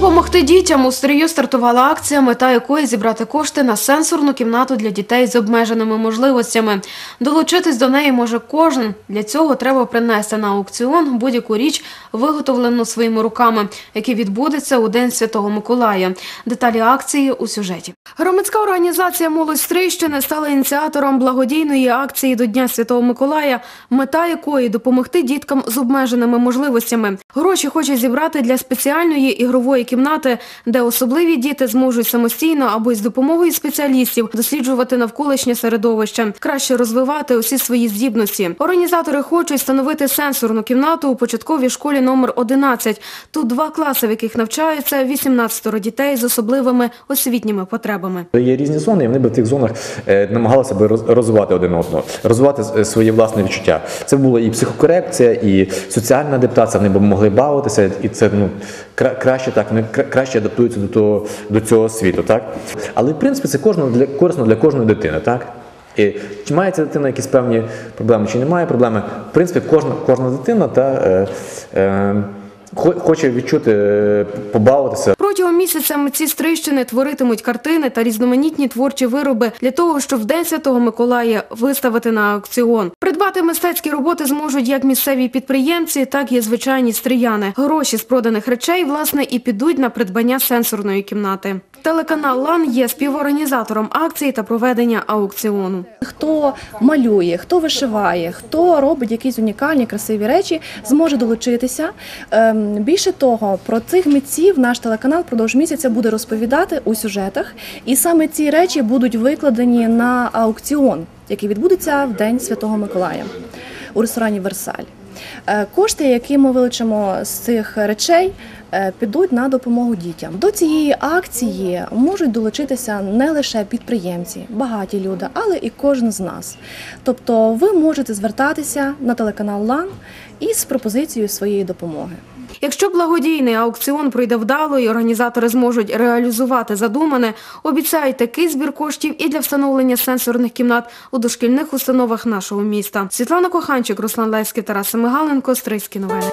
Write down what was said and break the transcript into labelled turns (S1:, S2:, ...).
S1: допомогти дітям у стрію стартувала акція, мета якої зібрати кошти на сенсорну кімнату для дітей з обмеженими можливостями. Долучитись до неї може кожен. Для цього треба принести на аукціон будь-яку річ, виготовлену своїми руками, який відбудеться у День Святого Миколая. Деталі акції у сюжеті. Громадська організація Молодь Стрийщини стала ініціатором благодійної акції до Дня Святого Миколая, мета якої допомогти діткам з обмеженими можливостями. Гроші хоче зібрати для спеціальної ігрової кімнати, де особливі діти зможуть самостійно або із допомогою спеціалістів досліджувати навколишнє середовище, краще розвивати усі свої здібності. Організатори хочуть встановити сенсорну кімнату у початковій школі номер 11. Тут два класи, в яких навчаються 18 дітей з особливими освітніми потребами.
S2: Є різні зони, і вони би в тих зонах е, намагалися би роз- розвивати один одного, розвивати е, свої власні відчуття. Це була і психокорекція, і соціальна адаптація. Вони б могли бавитися, і це ну краще так, вони краще адаптуються до того до цього світу, так але в принципі це для корисно для кожної дитини, так. І чи має ця дитина якісь певні проблеми, чи немає проблеми? В принципі, кожна кожна дитина та е, е, хоче відчути, е, побавитися.
S1: Протягом місяця митці Стрийщини творитимуть картини та різноманітні творчі вироби для того, щоб в День Миколая виставити на аукціон. Придбати мистецькі роботи зможуть як місцеві підприємці, так і звичайні стрияни. Гроші з проданих речей, власне, і підуть на придбання сенсорної кімнати. Телеканал Лан є співорганізатором акції та проведення аукціону.
S3: Хто малює, хто вишиває, хто робить якісь унікальні красиві речі, зможе долучитися. Ем, Більше того, про цих митців наш телеканал впродовж місяця буде розповідати у сюжетах, і саме ці речі будуть викладені на аукціон, який відбудеться в День Святого Миколая у ресторані Версаль. Е, Кошти, які ми вилучимо з цих речей, підуть на допомогу дітям. До цієї акції можуть долучитися не лише підприємці, багаті люди, але і кожен з нас. Тобто, ви можете звертатися на телеканал Лан із пропозицією своєї допомоги.
S1: Якщо благодійний аукціон пройде вдало і організатори зможуть реалізувати задумане, обіцяють такий збір коштів і для встановлення сенсорних кімнат у дошкільних установах нашого міста. Світлана Коханчик, Руслан Левський, Тарас Семигаленко, Стрийські новини.